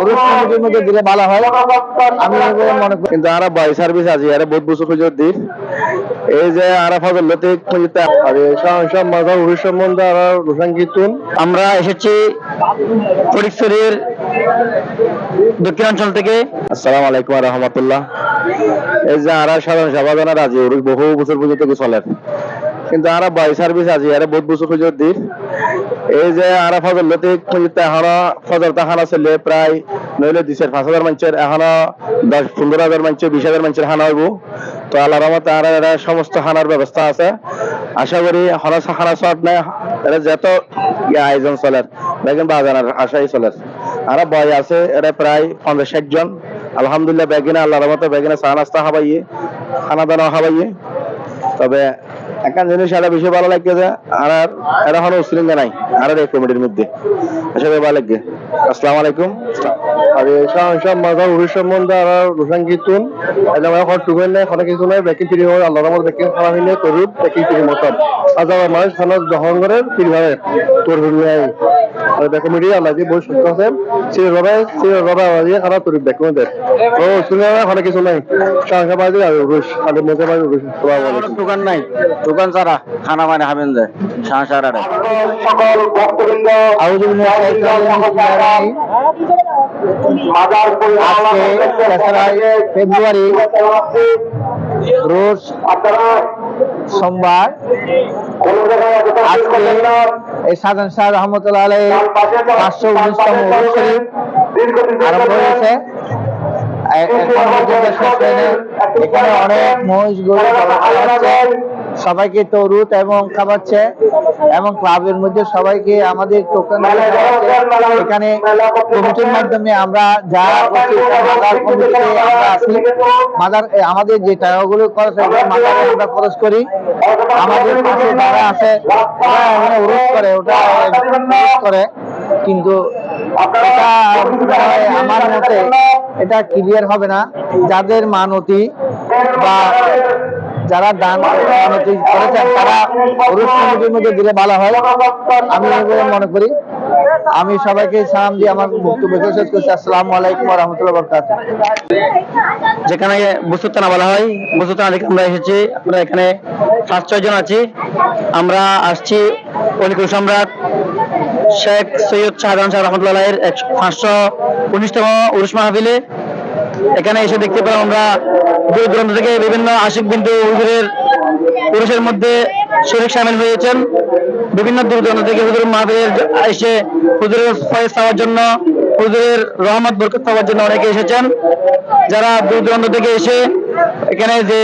পুরুষ মধ্যে দিলে ভালো হয়। আমি মনে করি। কিন্তু আরা বাই সার্ভিস আছে আরে বহুত বছর খুঁজে দিন। এই যে আরা ফজল লতে খুঁজতে আর সব মাথা উড়ি সম্বন্ধে আরা রোশন কিতুন আমরা এসেছি ফরিদপুরের দক্ষিণাঞ্চল থেকে। আসসালামু আলাইকুম রহমতুল্লাহ। এই যে আরা সাধারণ রাজি বহু বছর পর্যন্ত চলে। কিন্তু আরা বাই সার্ভিস আছে আরে বহুত বছর খুঁজে দিন। এই যে আরা ফজল লতে খুঁজতে এখনও ফজল তাহানা ছেলে প্রায় নইলে দিশের পাঁচ হাজার মানুষের, এখনও দশ পনেরো হাজার মানুষের বিশ হাজার মানুষের হানা হইব। তো আল্লাহ রহমতে আর সমস্ত হানার ব্যবস্থা আছে। আশা করি হনা হানা সব নাই, এরা যত ইয়ে আয়োজন চলে দেখেন বাজার আশাই চলে। আর বয় আছে, এরা প্রায় পঞ্চাশ ষাট জন। আলহামদুলিল্লাহ, বেগিনা আল্লাহ রহমতে বেগিনা চা নাস্তা খাবাইয়ে খানা দানা খাবাইয়ে তবে একটা জিনিস আরও বেশি ভালো লাগছে আর আর কোনো উশৃঙ্খলা নাই, আর এই কমিটির মধ্যে। করি ভালো লাগবে। আসসালামু আলাইকুম। উড়ি সম্বন্ধে আর কীর্তন, এটা আমার কিছু ব্যাকিং ফিরি হয় আল্লাহ ব্যাকিং খারাপ হইলে ব্যাকিং ফিরি মতন। আজ আমার মানুষ খানা দহন করে, ফিরি ভাবে আর দেখো মিডি আল্লাহ যে বই সুস্থ আছে সে রবে সে রবে আওয়াজে খানা তরুণ দেখো দে। ও শুনে কিছু নাই। সংখ্যা বাজে আর রুশ খালি মজা বাজে রুশ। দোকান নাই। দোকান ছাড়া খানা মানে খাবেন যে সংসার আরে আজকে ফেব্রুয়ারি রোজ সোমবার। এই সাজান শাহ রহমতুল্লাহ আলাই পাঁচশো উনিশতম আরম্ভ হয়েছে। এখন অনেক মহিষ গরু সবাইকে তরুত এবং খাওয়াচ্ছে এবং ক্লাবের মধ্যে সবাইকে আমাদের টোকেন এখানে কমিটির মাধ্যমে আমরা যা তা মাদার কমিটিতে আমরা আছি মাদার আমাদের যে টাকাগুলো খরচ হয় মাদারে আমরা খরচ করি। আমাদের পাশে যারা আছে ওরা করে ওটা করে। কিন্তু আমার মতে এটা ক্লিয়ার হবে না। যাদের মানতি বা যারা দান মানতি করেছেন তারা পুরুষ কমিটির মধ্যে দিলে ভালো হয়। আমি মনে করি। আমি সবাইকে সালাম দিয়ে আমার বক্তব্য শেষ করছি। আসসালামু আলাইকুম রহমতুল্লাহ বরকাত যেখানে বস্তুতানা বলা হয় বস্তুতানা থেকে আমরা এসেছি। আমরা এখানে পাঁচ ছয় জন আছি। আমরা আসছি অলিকুল সম্রাট শেখ সৈয়দ শাহজাহান শাহ রহমতুল্লাহ পাঁচশো উনিশতম উরুস মাহফিলে। এখানে এসে দেখতে পেলাম আমরা দূর দূরান্ত থেকে বিভিন্ন আশিক বিন্দু হুজুরের পুরুষের মধ্যে শরীর সামিল হয়েছেন। বিভিন্ন দূর দূরান্ত থেকে হুজুর মাহফিলের এসে হুজুরের ফয়েজ পাওয়ার জন্য, হুজুরের রহমত, বরকত পাওয়ার জন্য অনেকে এসেছেন। যারা দূর দূরান্ত থেকে এসে এখানে যে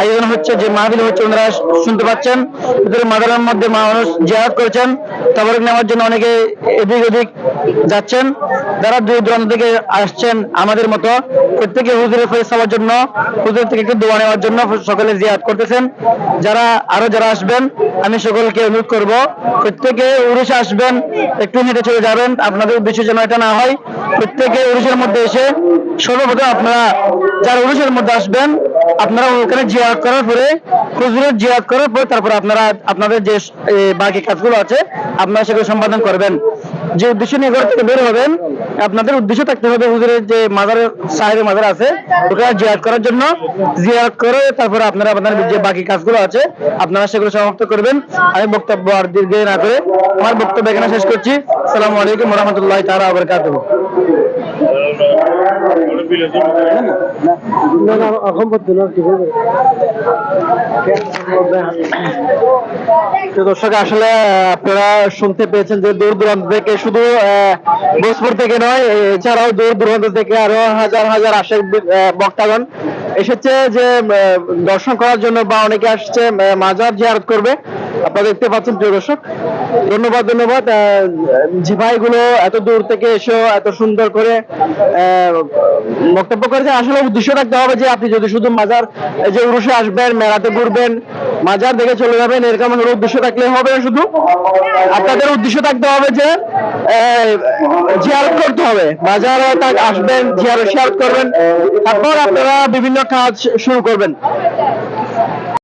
আয়োজন হচ্ছে, যে মাহফিল হচ্ছে, ওনারা শুনতে পাচ্ছেন। হুজুরের মাদারের মধ্যে মানুষ জিয়ারত করেছেন। তাবরক নেওয়ার জন্য অনেকে এদিক ওদিক যাচ্ছেন। যারা দূর দূরান্ত থেকে আসছেন আমাদের মতো, প্রত্যেকে হুজুরের ফয়েজ পাওয়ার জন্য, হুজুর থেকে একটু দোয়া নেওয়ার জন্য সকলে জিয়ারত করতেছেন। যারা আরও যারা আসবেন, আমি সকলকে অনুরোধ করব, প্রত্যেকে উড়িষ্যা আসবেন, একটু হেঁটে চলে যাবেন। আপনাদের উদ্দেশ্য যেন এটা না হয়, প্রত্যেকে উড়িষ্যার মধ্যে এসে সর্বপ্রথম আপনারা যারা উড়িষ্যার মধ্যে আসবেন আপনারা ওখানে জিয়ারত করার পরে হুজুরের জিয়ারত করার পরে তারপর আপনারা আপনাদের যে বাকি কাজগুলো আছে, আপনারা সেগুলো সম্পাদন করবেন। যে উদ্দেশ্য নিয়ে ঘর থেকে বের হবেন, আপনাদের উদ্দেশ্য থাকতে হবে হুজুরের যে মাজারের, সাহেবের মাজার আছে, ওখানে জিয়ারত করার জন্য জিয়ারত করে তারপরে আপনারা আপনাদের যে বাকি কাজগুলো আছে, আপনারা সেগুলো সমাপ্ত করবেন। আমি বক্তব্য আর দীর্ঘ না করে আমার বক্তব্য এখানে শেষ করছি। সালামু আলাইকুম রহমতুল্লাহ তারা আবরকাতুহ না দর্শক আসলে আপনারা শুনতে পেয়েছেন যে দূর দূরান্ত থেকে শুধু ভোজপুর থেকে নয় এছাড়াও দূর দূরান্ত থেকে আরও হাজার হাজার আহ, বক্তাগণ এসেছে যে দর্শন করার জন্য বা অনেকে আসছে মাজার জিয়ারত করবে। আপনারা দেখতে পাচ্ছেন, প্রিয় দর্শক। ধন্যবাদ ধন্যবাদ। জি ভাইগুলো এত দূর থেকে এসেও এত সুন্দর করে বক্তব্য করেছে আসলে উদ্দেশ্য রাখতে হবে যে আপনি যদি শুধু মাজার যে উরুষে আসবেন, মেলাতে ঘুরবেন, মাজার দেখে চলে যাবেন, এরকম কোনো উদ্দেশ্য থাকলে হবে শুধু। আপনাদের উদ্দেশ্য থাকতে হবে যে জিয়ারত করতে হবে। বাজারে আসবেন, জিয়ারত করবেন। তারপর আপনারা বিভিন্ন কাজ শুরু করবেন।